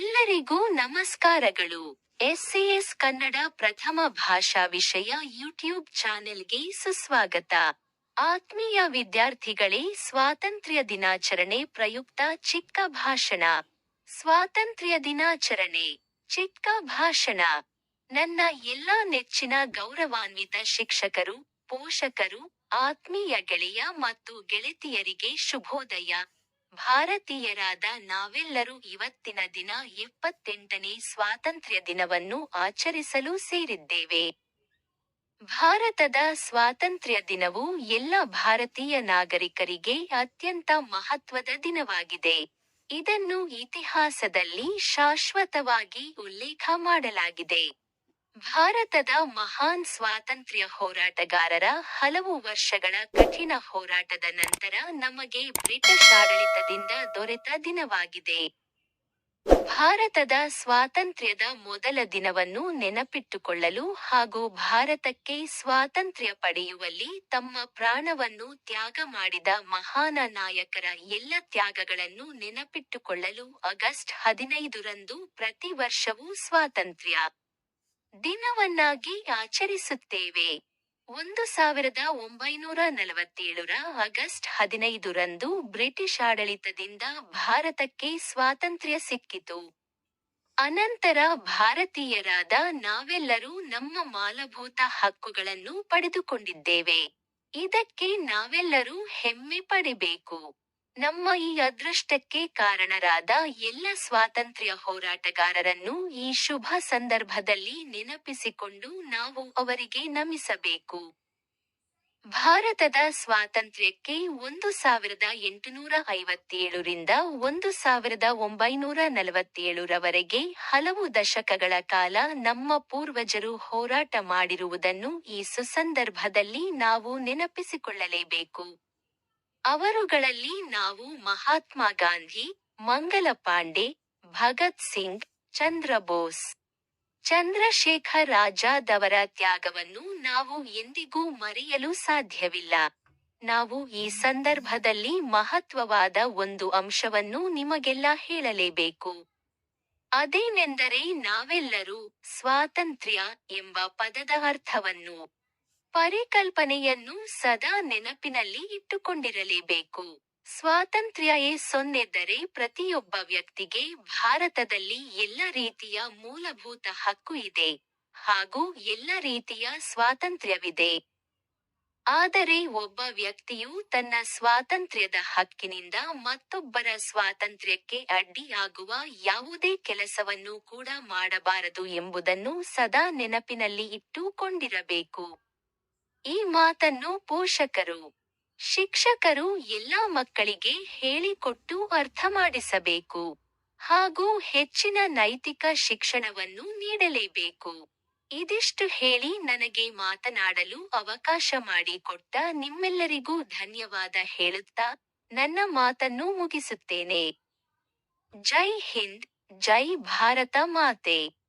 ಎಲ್ಲರಿಗೂ ನಮಸ್ಕಾರಗಳು. ಎಸ್ಸಿಎಸ್ ಕನ್ನಡ ಪ್ರಥಮ ಭಾಷಾ ವಿಷಯ ಯೂಟ್ಯೂಬ್ ಚಾನೆಲ್ಗೆ ಸುಸ್ವಾಗತ. ಆತ್ಮೀಯ ವಿದ್ಯಾರ್ಥಿಗಳೇ, ಸ್ವಾತಂತ್ರ್ಯ ದಿನಾಚರಣೆ ಪ್ರಯುಕ್ತ ಚಿಕ್ಕ ಭಾಷಣ. ಸ್ವಾತಂತ್ರ್ಯ ದಿನಾಚರಣೆ, ಚಿಕ್ಕ ಭಾಷಣ. ನನ್ನ ಎಲ್ಲಾ ನೆಚ್ಚಿನ ಗೌರವಾನ್ವಿತ ಶಿಕ್ಷಕರು, ಪೋಷಕರು, ಆತ್ಮೀಯ ಗೆಳೆಯ ಮತ್ತು ಗೆಳತಿಯರಿಗೆ ಶುಭೋದಯ. ಭಾರತೀಯರಾದ ನಾವೆಲ್ಲರೂ ಇವತ್ತಿನ ದಿನ ಎಪ್ಪತ್ತೆಂಟನೇ ಸ್ವಾತಂತ್ರ್ಯ ದಿನವನ್ನು ಆಚರಿಸಲು ಸೇರಿದ್ದೇವೆ. ಭಾರತದ ಸ್ವಾತಂತ್ರ್ಯ ದಿನವು ಎಲ್ಲ ಭಾರತೀಯ ನಾಗರಿಕರಿಗೆ ಅತ್ಯಂತ ಮಹತ್ವದ ದಿನವಾಗಿದೆ. ಇದನ್ನು ಇತಿಹಾಸದಲ್ಲಿ ಶಾಶ್ವತವಾಗಿ ಉಲ್ಲೇಖ ಮಾಡಲಾಗಿದೆ. ಭಾರತದ ಮಹಾನ್ ಸ್ವಾತಂತ್ರ್ಯ ಹೋರಾಟಗಾರರ ಹಲವು ವರ್ಷಗಳ ಕಠಿಣ ಹೋರಾಟದ ನಂತರ ನಮಗೆ ಬ್ರಿಟಿಷ್ ಆಡಳಿತದಿಂದ ದೊರೆತ ದಿನವಾಗಿದೆ. ಭಾರತದ ಸ್ವಾತಂತ್ರ್ಯದ ಮೊದಲ ದಿನವನ್ನು ನೆನಪಿಟ್ಟುಕೊಳ್ಳಲು ಹಾಗೂ ಭಾರತಕ್ಕೆ ಸ್ವಾತಂತ್ರ್ಯ ಪಡೆಯುವಲ್ಲಿ ತಮ್ಮ ಪ್ರಾಣವನ್ನು ತ್ಯಾಗ ಮಾಡಿದ ಮಹಾನ ನಾಯಕರ ಎಲ್ಲ ತ್ಯಾಗಗಳನ್ನು ನೆನಪಿಟ್ಟುಕೊಳ್ಳಲು ಆಗಸ್ಟ್ ಹದಿನೈದರಂದು ಪ್ರತಿ ವರ್ಷವೂ ಸ್ವಾತಂತ್ರ್ಯ. ದಿನವನ್ನಾಗಿ ಆಚರಿಸುತ್ತೇವೆ. ಒಂದು ಸಾವಿರದ ಒಂಬೈನೂರ ನಲವತ್ತೇಳರ ಆಗಸ್ಟ್ ಹದಿನೈದರಂದು ಬ್ರಿಟಿಷ್ ಆಡಳಿತದಿಂದ ಭಾರತಕ್ಕೆ ಸ್ವಾತಂತ್ರ್ಯ ಸಿಕ್ಕಿತು. ಅನಂತರ ಭಾರತೀಯರಾದ ನಾವೆಲ್ಲರೂ ನಮ್ಮ ಮಾಲಭೂತ ಹಕ್ಕುಗಳನ್ನು ಪಡೆದುಕೊಂಡಿದ್ದೇವೆ. ಇದಕ್ಕೆ ನಾವೆಲ್ಲರೂ ಹೆಮ್ಮೆ ಪಡಿಬೇಕು. ನಮ್ಮ ಈ ಅದೃಷ್ಟಕ್ಕೆ ಕಾರಣರಾದ ಎಲ್ಲ ಸ್ವಾತಂತ್ರ್ಯ ಹೋರಾಟಗಾರರನ್ನು ಈ ಶುಭ ಸಂದರ್ಭದಲ್ಲಿ ನೆನಪಿಸಿಕೊಂಡು ನಾವು ಅವರಿಗೆ ನಮಿಸಬೇಕು. ಭಾರತದ ಸ್ವಾತಂತ್ರ್ಯಕ್ಕೆ ಒಂದು ಸಾವಿರದ ಎಂಟುನೂರ ಐವತ್ತೇಳರಿಂದ ಒಂದು ಸಾವಿರದ ಒಂಬೈನೂರ ನಲವತ್ತೇಳರವರೆಗೆ ಹಲವು ದಶಕಗಳ ಕಾಲ ನಮ್ಮ ಪೂರ್ವಜರು ಹೋರಾಟ ಮಾಡಿರುವುದನ್ನು ಈ ಸುಸಂದರ್ಭದಲ್ಲಿ ನಾವು ನೆನಪಿಸಿಕೊಳ್ಳಲೇಬೇಕು. ಅವರುಗಳಲ್ಲಿ ನಾವು ಮಹಾತ್ಮ ಗಾಂಧಿ, ಮಂಗಲ ಪಾಂಡೆ, ಭಗತ್ ಸಿಂಗ್, ಚಂದ್ರ ಬೋಸ್. ಚಂದ್ರಶೇಖರ್ ಆಜಾದ್ ತ್ಯಾಗವನ್ನು ನಾವು ಎಂದಿಗೂ ಮರೆಯಲು ಸಾಧ್ಯವಿಲ್ಲ. ನಾವು ಈ ಸಂದರ್ಭದಲ್ಲಿ ಮಹತ್ವವಾದ ಒಂದು ಅಂಶವನ್ನು ನಿಮಗೆಲ್ಲ ಹೇಳಲೇಬೇಕು. ಅದೇನೆಂದರೆ ನಾವೆಲ್ಲರೂ ಸ್ವಾತಂತ್ರ್ಯ ಎಂಬ ಪದದ ಅರ್ಥವನ್ನು. ಪರಿಕಲ್ಪನೆಯನ್ನು ಸದಾ ನೆನಪಿನಲ್ಲಿ ಇಟ್ಟುಕೊಂಡಿರಲೇಬೇಕು. ಸ್ವಾತಂತ್ರ್ಯ ಎ ಸೊನ್ನೆದ್ದರೆ ಪ್ರತಿಯೊಬ್ಬ ವ್ಯಕ್ತಿಗೆ ಭಾರತದಲ್ಲಿ ಎಲ್ಲ ರೀತಿಯ ಮೂಲಭೂತ ಹಕ್ಕು ಇದೆ ಹಾಗೂ ಎಲ್ಲ ರೀತಿಯ ಸ್ವಾತಂತ್ರ್ಯವಿದೆ. ಆದರೆ ಒಬ್ಬ ವ್ಯಕ್ತಿಯು ತನ್ನ ಸ್ವಾತಂತ್ರ್ಯದ ಹಕ್ಕಿನಿಂದ ಮತ್ತೊಬ್ಬರ ಸ್ವಾತಂತ್ರ್ಯಕ್ಕೆ ಅಡ್ಡಿಯಾಗುವ ಯಾವುದೇ ಕೆಲಸವನ್ನು ಕೂಡ ಮಾಡಬಾರದು ಎಂಬುದನ್ನು ಸದಾ ನೆನಪಿನಲ್ಲಿ ಇಟ್ಟುಕೊಂಡಿರಬೇಕು. ಈ ಮಾತನ್ನು ಪೋಷಕರು, ಶಿಕ್ಷಕರು ಎಲ್ಲಾ ಮಕ್ಕಳಿಗೆ ಹೇಳಿಕೊಟ್ಟು ಅರ್ಥ ಮಾಡಿಸಬೇಕು ಹಾಗೂ ಹೆಚ್ಚಿನ ನೈತಿಕ ಶಿಕ್ಷಣವನ್ನು ನೀಡಲೇಬೇಕು. ಇದಿಷ್ಟು ಹೇಳಿ ನನಗೆ ಮಾತನಾಡಲು ಅವಕಾಶ ಮಾಡಿಕೊಟ್ಟ ನಿಮ್ಮೆಲ್ಲರಿಗೂ ಧನ್ಯವಾದ ಹೇಳುತ್ತಾ ನನ್ನ ಮಾತನ್ನು ಮುಗಿಸುತ್ತೇನೆ. ಜೈ ಹಿಂದ್, ಜೈ ಭಾರತ ಮಾತೆ.